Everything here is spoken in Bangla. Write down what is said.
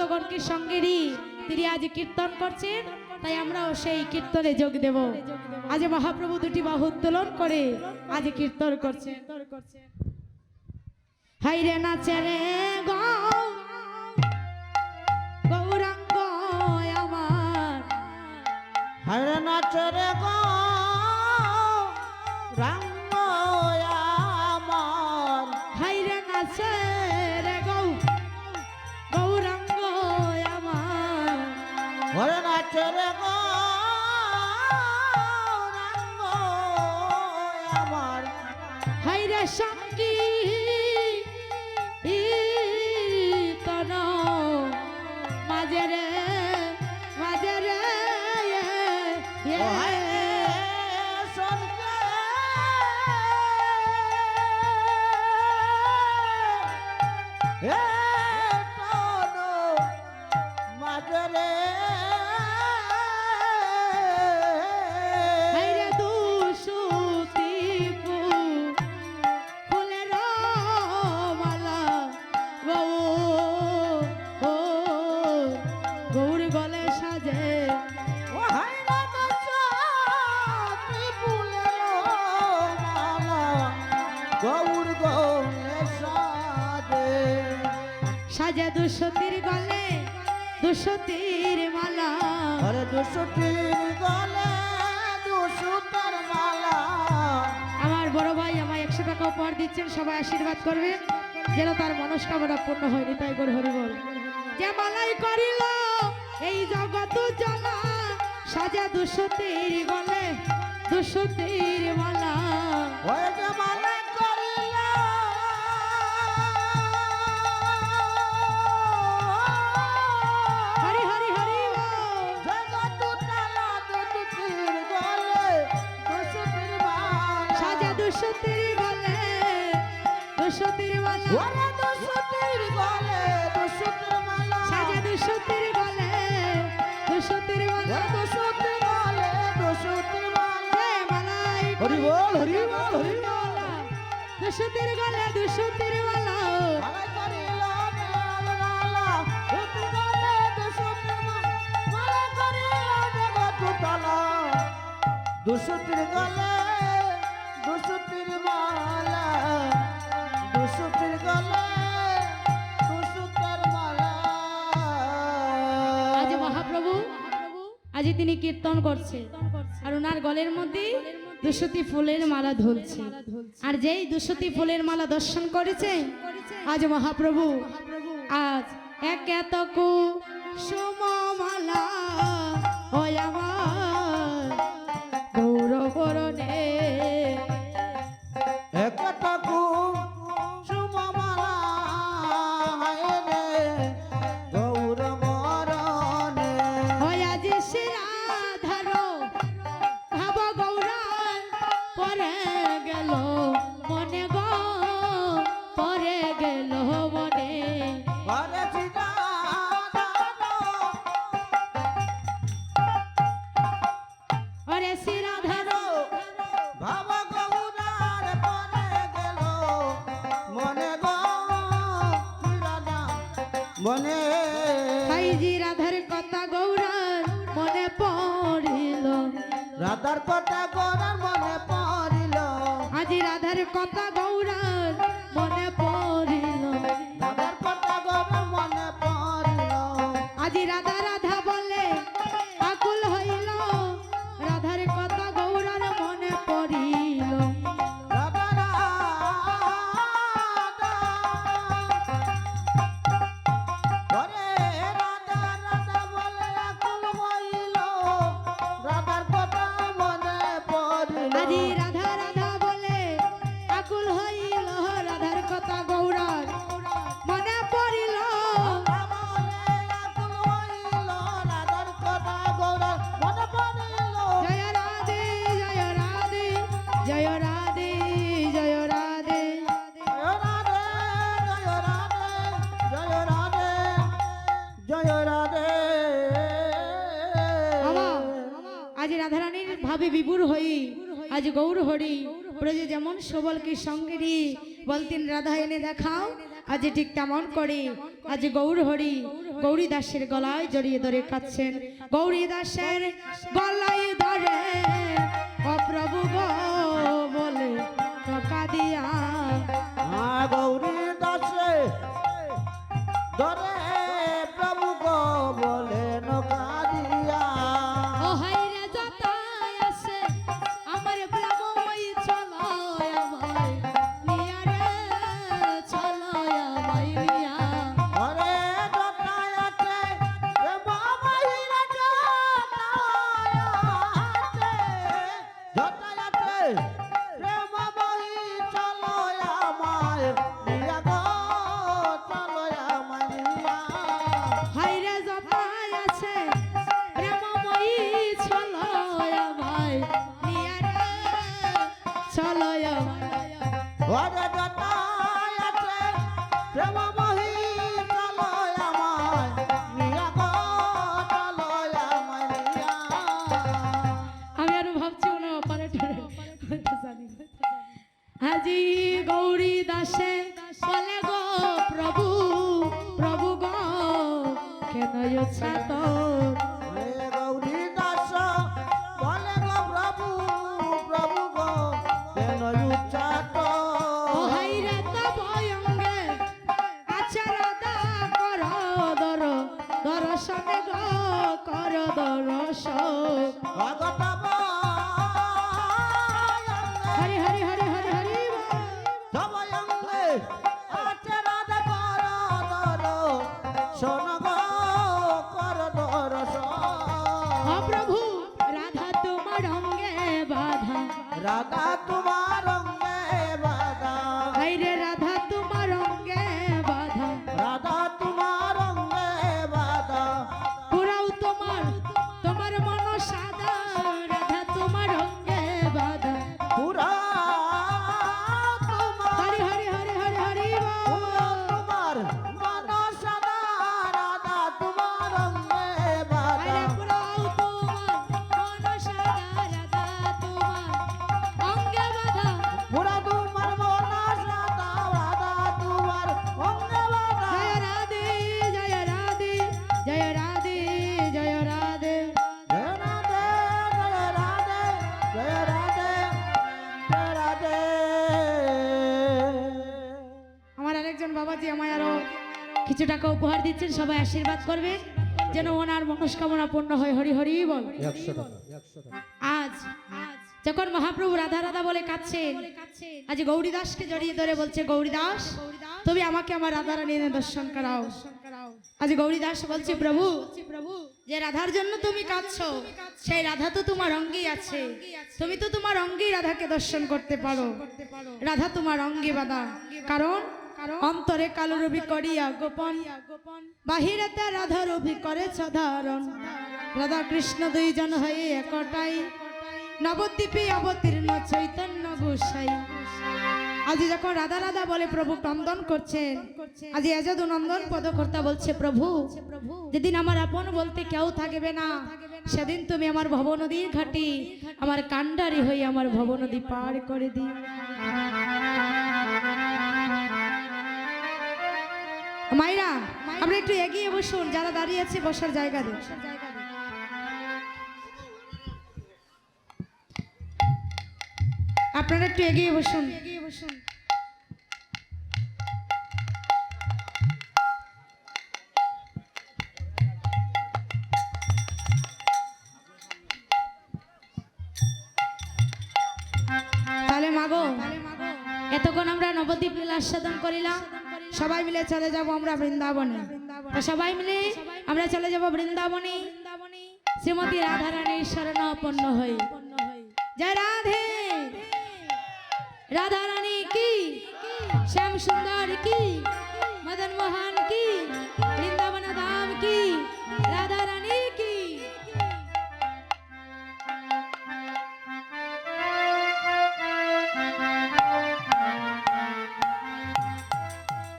ভক্তগণকে সঙ্গে নিয়ে তিনি আজ কীর্তন করছেন, তাই আমরাও সেই কীর্তনে যোগ দেব। আজ মহাপ্রভু দুটি বাহু উত্তোলন করে আজ কীর্তন করছেন। হাইরে নাচে রে গৌরাঙ্গ আমার। হরে নাচরে গো হরে নাচরে গো আমার হাইরে সঙ্গী মাঝে রে মাঝে রে গৌর গৌলে সাদে সাজে দুসতির গলে দুসতির মালা। আরে দুশোটির গলে দুশোটার মালা। আমার বড় ভাই আমায় একশো টাকা উপহার দিচ্ছেন সবাই আশীর্বাদ করবেন। যেন তার মনস্কামনা পূর্ণ হয়নি তাই করে হরি বল। যে মালাই করিল এই জগৎ জনা সাজা দুশতির গলে দুশতির মালা। ওই যে মালা দুশতির গলে দুশতির মালা ওরে দুশোটির গলে দুশোটির মালা সাজা দুশতির গলে দুশতির মালা ওরে দুশোটির গলে দুশোটির মালাই হরি বল হরি বল হরি বল। দুশতির গলে দুশতির মালা মালা করিল মালা দুটি গলে আজ তিনি কীর্তন করছে আর ওনার গলের মধ্যে দুশতি ফুলের মালা ধুলছে। আর যেই দুশতি ফুলের মালা দর্শন করেছে, আজ মহাপ্রভু, আজ এক এত মালা হয় আমার মনে ভাইজি রাধার কথা গৌরার মনে পড়িল। রাধার কথা গৌরার মনে পড়িল। আজি রাধার কথা গৌরান ভাবে বিভুর হই, আজ গৌর হরি। প্রজে যেমন সবলকে সঙ্গে নিয়ে বলতেন, রাধা, এনে দেখাও, আজ ঠিক তেমন করে। আজ গৌর হরি গৌরী দাসের গলায় জড়িয়ে ধরে কাঁদছেন। গৌরী দাসের গলায় ধরে কিছু টাকা উপহার দিচ্ছেন সবাই আশীর্বাদ করবে যেন ওনার মনস্কামনা পূর্ণ হয়। হরি হরি বল। আজ যখন মহাপ্রভু রাধা রাধা বলে কাঁদছেন আজ গৌরী দাসকে জড়িয়ে ধরে বলছে গৌরী দাস তুমি আমাকে আমার রাধা রানীর দর্শন করাও। আজ গৌরী দাস বলছে প্রভু প্রভু যে রাধার জন্য তুমি কাঁদছো সেই রাধা তো তোমার অঙ্গেই আছে। তুমি তো তোমার অঙ্গেই রাধাকে দর্শন করতে পারো। রাধা তোমার অঙ্গে বাধা। কারণ অন্তরে কালো রবি করিয়া গোপন। বাহিরেতে রাধা রবি করে সাধারণ। রাধা কৃষ্ণ দুইজন হয়ে একটাই। নবদ্বীপে অবতীর্ণ চৈতন্য গোসাই। আজ যখন রাধা রাধা বলে প্রভু ক্রন্দন করছেন আজ এজদু নন্দন পদকর্তা বলছে প্রভু যেদিন আমার আপন বলতে কেউ থাকবে না সেদিন তুমি আমার ভব নদীর ঘাটি আমার কান্ডারি হয়ে আমার ভব নদী পার করে দিও। মাইরা, আমরা একটু এগিয়ে বসুন, যারা দাঁড়িয়ে আছে, বসার জায়গা দিন। আপনারা একটু এগিয়ে বসুন। এগিয়ে বসুন তাহলে মাগো, এতক্ষণ আমরা নবদ্বীপ লীলা আস্বাদন করিলাম। সবাই মিলে চলে যাব আমরা বৃন্দাবনে। সবাই মিলে আমরা চলে যাব বৃন্দাবনে। শ্রীমতী রাধারানীর শরণাপন্ন হই জয় রাধে। রাধারানী কি? শ্যাম সুন্দর কি? মদন মোহন কি?